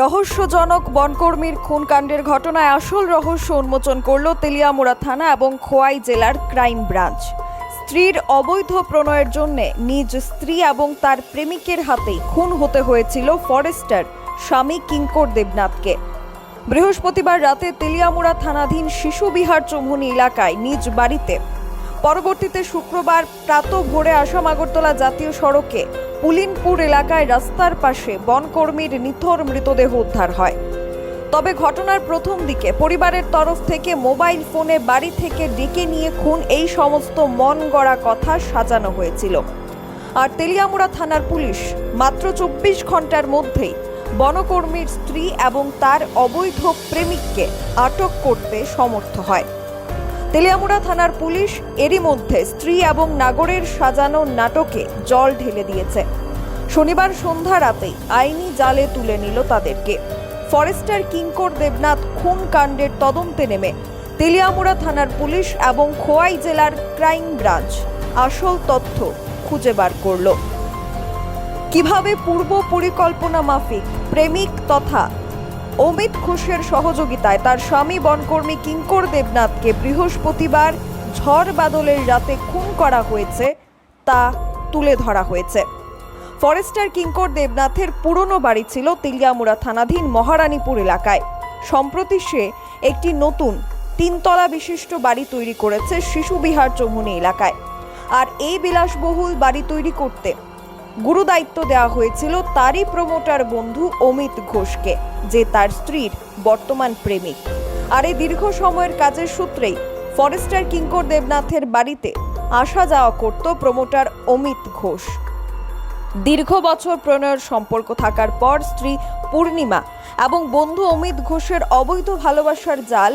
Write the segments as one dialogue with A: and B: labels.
A: রহস্যজনক বনকর্মীর খুনকাণ্ডের ঘটনায় আসল রহস্য উন্মোচন করল তেলিয়ামুড়া থানা এবং খোয়াই জেলার ক্রাইম ব্রাঞ্চ। স্ত্রীর অবৈধ প্রণয়ের জন্য নিজ স্ত্রী এবং তার প্রেমিকের হাতেই খুন হতে হয়েছিল ফরেস্টার স্বামী কিঙ্কর দেবনাথকে। বৃহস্পতিবার রাতে তেলিয়ামুড়া থানাধীন শিশু বিহার চৌমুহনী এলাকায় নিজ বাড়িতে। পরবর্তীতে শুক্রবার প্রাত ভোরে আসাম আগরতলা জাতীয় সড়কে পুলিনপুর এলাকায় রাস্তার পাশে বনকর্মীর নিথর মৃতদেহ উদ্ধার হয়। তবে ঘটনার প্রথম দিকে পরিবারের তরফ থেকে মোবাইল ফোনে বাড়ি থেকে ডেকে নিয়ে খুন এই সমস্ত মন গড়া কথা সাজানো হয়েছিল। আর তেলিয়ামুড়া থানার পুলিশ মাত্র চব্বিশ ঘণ্টার মধ্যেই বনকর্মীর স্ত্রী এবং তার অবৈধ প্রেমিককে আটক করতে সমর্থ হয়। তেলিয়ামুড়া থানার পুলিশ এরই মধ্যে স্ত্রী এবং নাগরের সাজানো নাটকে জল ঢেলে দিয়েছে। শনিবার সন্ধ্যা রাতেই আইনি জালে তুলে নিল তাদেরকে। ফরেস্টার কিঙ্কর দেবনাথ খুন কাণ্ডের তদন্তে নেমে তেলিয়ামুড়া থানার পুলিশ এবং খোয়াই জেলার ক্রাইম ব্রাঞ্চ আসল তথ্য খুঁজে বার করল। কীভাবে পূর্ব পরিকল্পনা মাফিক, প্রেমিক তথা অমিত ঘোষের সহযোগিতায় তার স্বামী বনকর্মী কিঙ্কর দেবনাথকে বৃহস্পতিবার ঝড় বাদলের রাতে খুন করা হয়েছে, তা তুলে ধরা হয়েছে। ফরেস্টার কিঙ্কর দেবনাথের পুরনো বাড়ি ছিল তিলিয়ামুড়া থানাধীন মহারানীপুর এলাকায়। সম্প্রতি সে একটি নতুন, তিনতলা বিশিষ্ট বাড়ি তৈরি করেছে শিশু বিহার চৌমুনি এলাকায়। আর এই বিলাসবহুল বাড়ি তৈরি করতে গুরু দায়িত্ব দেওয়া হয়েছিল তারই প্রমোটার বন্ধু অমিত ঘোষকে, যে তার স্ত্রীর বর্তমান প্রেমিক। আর এই দীর্ঘ সময়ের কাজের সূত্রেই ফরেস্টার কিঙ্কর দেবনাথের বাড়িতে আসা যাওয়া করত প্রমোটার অমিত ঘোষ। দীর্ঘ বছর প্রণয়ের সম্পর্ক থাকার পর স্ত্রী পূর্ণিমা এবং বন্ধু অমিত ঘোষের অবৈধ ভালোবাসার জাল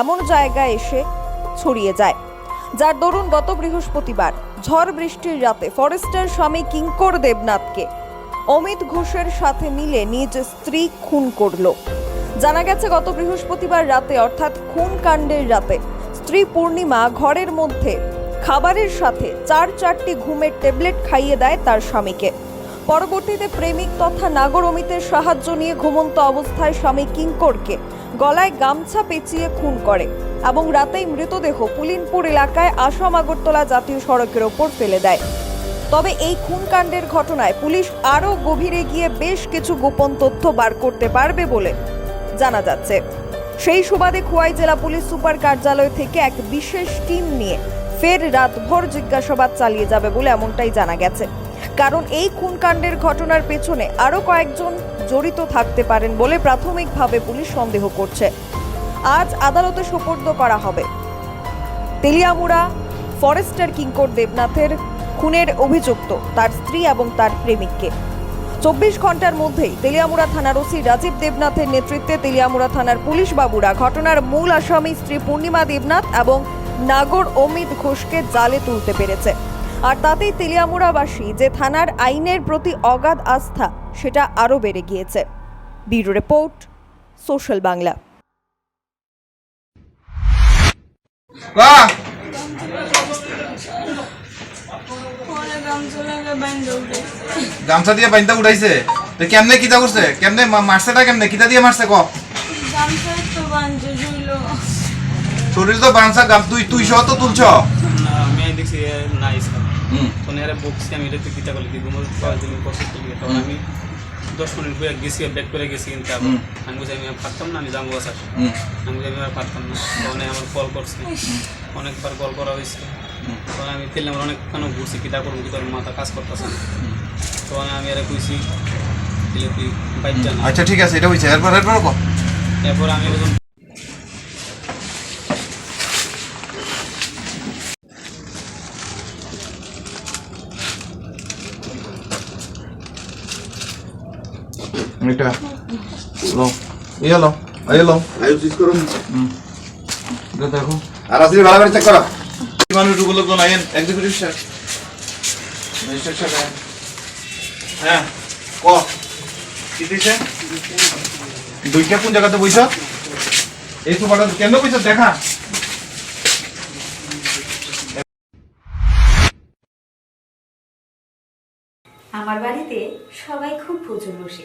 A: এমন জায়গায় এসে ছড়িয়ে যায়, যার দরুন গত বৃহস্পতিবার ঝড় বৃষ্টির রাতে ফরেস্টার স্বামী কিঙ্কর দেবনাথকে অমিত ঘোষের সাথে মিলে নিজ স্ত্রী খুন করল। জানা গেছে, গত বৃহস্পতিবার রাতে, অর্থাৎ খুন কাণ্ডের রাতে, স্ত্রী পূর্ণিমা ঘরের মধ্যে খাবারের সাথে চার চারটি ঘুমের ট্যাবলেট খাইয়ে দেয় তার স্বামীকে। পরবর্তীতে প্রেমিক তথা নাগর অমিতের সাহায্য নিয়ে ঘুমন্ত অবস্থায় স্বামী কিঙ্করকে গলায় গামছা পেঁচিয়ে খুন করে এবং রাতেই মৃতদেহ পুলিনপুর এলাকায় আসাম আগরতলা জাতীয় সড়কের ওপর ফেলে দেয়। তবে এই খুনকাণ্ডের ঘটনায় পুলিশ আরও গভীরে গিয়ে বেশ কিছু গোপন তথ্য বার করতে পারবে বলে জানা যাচ্ছে। সেই সুবাদে খোয়াই জেলা পুলিশ সুপার কার্যালয় থেকে এক বিশেষ টিম নিয়ে ফের রাতভর জিজ্ঞাসাবাদ চালিয়ে যাবে বলে এমনটাই জানা গেছে। কারণ এই খুনকাণ্ডের ঘটনার পেছনে আরও কয়েকজন জড়িত থাকতে পারেন বলে প্রাথমিকভাবে পুলিশ সন্দেহ করছে। আজ আদালতে সোপর্দ করা হবে। তেলিয়ামুড়া, ফরেস্টার কিঙ্কর দেবনাথের খুনের অভিযুক্ত তার স্ত্রী এবং তার প্রেমিককে। চব্বিশ ঘণ্টার মধ্যেই তেলিয়ামুড়া থানার ওসি রাজীব দেবনাথের নেতৃত্বে তেলিয়ামুড়া থানার পুলিশ বাবুরা ঘটনার মূল আসামি স্ত্রী পূর্ণিমা দেবনাথ এবং নাগর অমিত ঘোষকে জালে তুলতে পেরেছে। আর তাতেই তেলিয়ামুড়াবাসী যে থানার আইনের প্রতি অগাধ আস্থা সেটা আরও বেড়ে গিয়েছে। Bureau report social Bangla.
B: গামছা
C: দিয়ে বাইন্দা উঠাইছে? তো কেমনে কিতা করছে? কেমনে মারছেটা কেমনে? কিতা দিয়ে মারছে ক?
B: তো
C: শরীর তো গাম তুই তুই সহ তো তুলছ।
D: এ নাই স্যার
C: হুম।
D: তখন এরা বকছি আমি এটা তুই কিতা করলি তুই ঘুমো দিন কষ্ট করলি তখন আমি দশ মিনিট বইয়া গেছি ব্যাক করে গেছি কিন্তু আবার। আমি বলছি আমি আর পারতাম না আমি যাব স্যার আমি বলছি আমি আর পারতাম না। তখন আমার কল করছে। অনেকবার কল করা হয়েছে। তখন আমি ফেললাম অনেকক্ষণ ঘুরছি কিতা করব কি তোর মাথা কাজ করতেছে না। তখন আমি এরা কইছি দিলে তুই বাইক
C: আচ্ছা ঠিক আছে এটা হইছে। এরপর এরপর
D: এরপর আমি
C: এটা লো ইয়া লো আইয়া লো।
E: করুন
C: হুম। এটা দেখো।
E: আর আসলে ভালো করে চেক করো।
C: মানুষগুলো নাই এক্সিকিউটিভ স্যার রেজিস্টার স্যার হ্যাঁ ক? কি দিছে দুইটা কোন জায়গাতে বইছ? এই তো বড় কেন বইছ? দেখা।
F: আমার বাড়িতে সবাই খুব পুজো বসে।